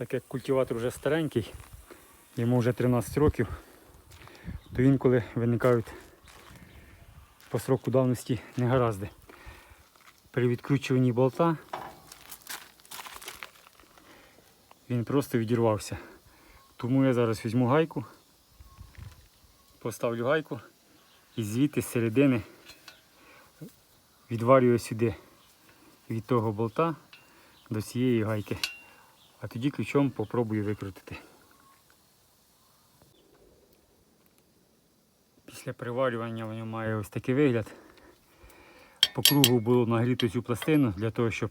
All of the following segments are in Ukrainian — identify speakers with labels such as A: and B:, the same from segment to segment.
A: Так як культиватор вже старенький, йому вже 13 років, то інколи виникають по сроку давності негаразди. При відкручуванні болта він просто відірвався. Тому я зараз візьму гайку, поставлю гайку і звідти з середини відварюю сюди від того болта до цієї гайки. А тоді ключом попробую викрутити. Після приварювання воно має ось такий вигляд. По кругу було нагріто цю пластину для того, щоб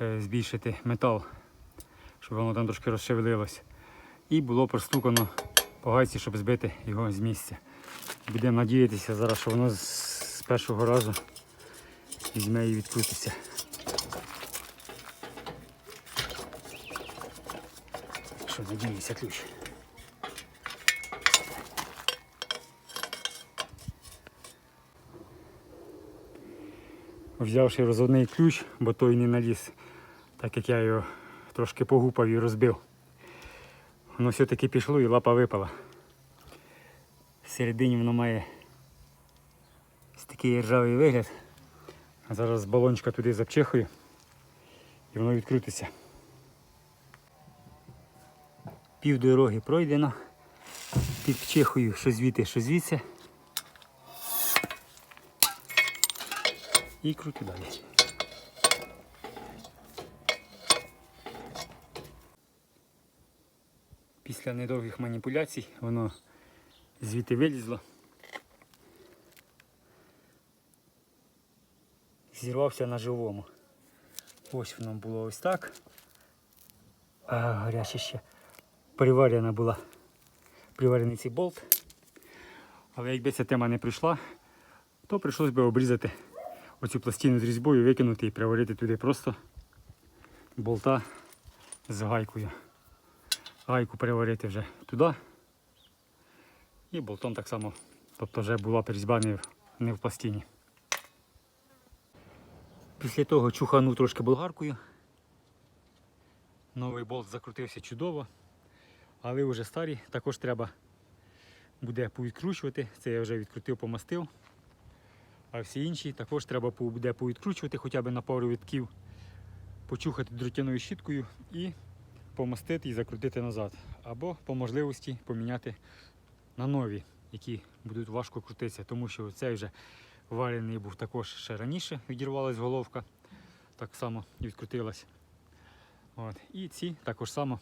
A: е, збільшити метал, щоб воно там трошки розшевелилось. І було простукано по гайці, щоб збити його з місця. Будемо надіятися зараз, що воно з першого разу візьме і відкрутиться. Що, надіюся, ключ. Взявши розводний ключ, бо той не наліз, так як я його трошки погупав і розбив. Воно все-таки пішло і лапа випала. Всередині воно має такий ржавий вигляд. Зараз балончика туди запчихую і воно відкрутиться. Пів дороги пройдено. Підчихую що звідти, що звідси. І крутю далі. Після недовгих маніпуляцій воно звідти вилізло. Зірвався на живому. Ось воно було ось так. А гаряче ще приварена була. Приварений цей болт. Але якби ця тема не прийшла, то прийшлось би обрізати оцю пластину з різьбою, викинути і приварити туди просто болта з гайкою. Гайку переварити вже туди. І болтом так само. Тобто вже була б різьба не в, не в пластині. Після того чуханув трошки болгаркою. Новий болт закрутився чудово, але вже старий також треба буде повідкручувати. Це я вже відкрутив, помастив. А всі інші також треба буде повідкручувати хоча б на пару вітків, почухати дротяною щіткою і помастити і закрутити назад. Або по можливості поміняти на нові, які будуть важко крутитися, тому що цей вже варений був також ще раніше, відірвалась головка, так само відкрутилась. От. І ці також само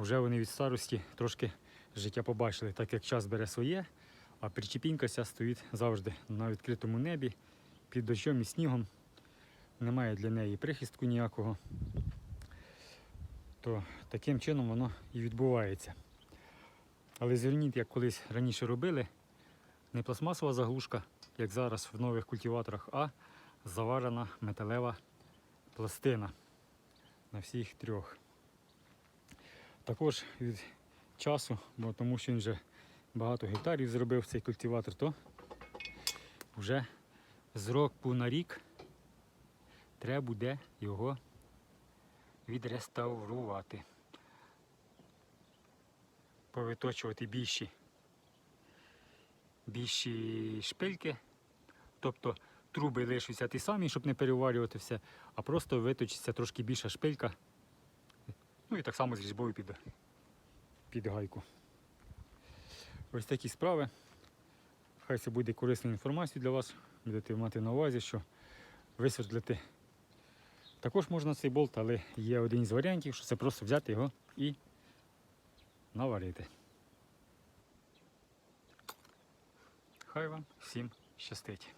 A: вже вони від старості трошки життя побачили, так як час бере своє, а причепінька ця стоїть завжди на відкритому небі, під дощом і снігом. Немає для неї прихистку ніякого. То таким чином воно і відбувається. Але зверніть, як колись раніше робили, не пластмасова заглушка, як зараз в нових культиваторах, а заварена металева пластина на всіх трьох. Також від часу, бо тому що він вже багато гектарів зробив цей культиватор, то вже з року на рік треба буде його відреставрувати. Повиточувати більші, більші шпильки, тобто труби лишаться ті самі, щоб не переварювати все, а просто виточиться трошки більша шпилька. Ну і так само з різьбою під, під гайку. Ось такі справи. Хай це буде корисною інформацією для вас. Будете мати на увазі, що висвердлити також можна цей болт, але є один із варіантів, що це просто взяти його і наварити. Хай вам всім щастить.